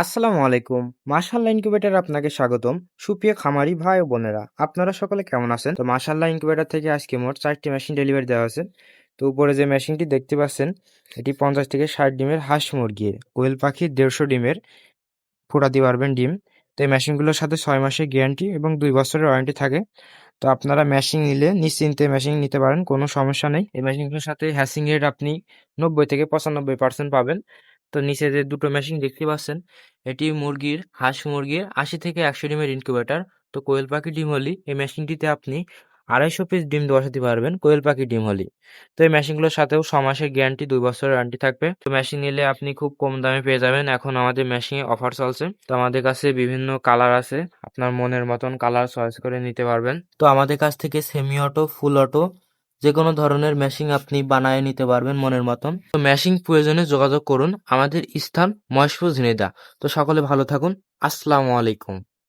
আসসালামু আলাইকুম। মাশাল্লাহ ইনকিউবেটার আপনাকে স্বাগতম। সুপ্রিয় খামারি ভাই ও বোনেরা, আপনারা সকলে কেমন আছেন? তো মাশাল্লাহ ইনকিউবেটার থেকে আজকে মোট চারটি মেশিন ডেলিভারি দেওয়া হয়েছে। তো উপরে যে মেশিনটি দেখতে পাচ্ছেন, এটি পঞ্চাশ থেকে ষাট ডিমের হাঁস মুরগির। কোয়েল পাখির দেড়শো ডিমের ফোটাতে পারবেন ডিম। তো এই মেশিনগুলোর সাথে ছয় মাসের গ্যারান্টি এবং দুই বছরের ওয়ারেন্টি থাকে। তো আপনারা মেশিন নিলে নিশ্চিন্তে মেশিন নিতে পারেন, কোনো সমস্যা নেই। এই মেশিনগুলোর সাথে হ্যাসিং রেট আপনি নব্বই থেকে পঁচানব্বই পার্সেন্ট পাবেন। তো নিচে যে দুটো মেশিন দেখতে পাচ্ছেন, এটি মুরগির, হাঁস মুরগির আশি থেকে একশো ডিমের ইনকিউবেটার তো কোয়েল পাখি ডিম হলি, এই মেশিনটিতে আপনি আড়াইশো পিস ডিম বসাতে পারবেন কোয়েল পাখি ডিম হলি। তো এই মেশিনগুলোর সাথেও ছ মাসের গ্যারান্টি দুই বছরের গ্যারান্টি থাকবে। তো মেশিন নিলে আপনি খুব কম দামে পেয়ে যাবেন এখন আমাদের মেশিনে অফার চলছে। তো আমাদের কাছে বিভিন্ন কালার আছে, আপনার মনের মতন কালার চয়েস করে নিতে পারবেন। তো আমাদের কাছ থেকে সেমি অটো ফুল অটো যে কোনো ধরনের ম্যাশিং আপনি বানায় নিতে পারবেন মনের মতন। তো ম্যাশিং প্রয়োজনে যোগাযোগ করুন। আমাদের স্থান মহেশপুর ঝিনেদা তো সকলে ভালো থাকুন। আসসালামু আলাইকুম।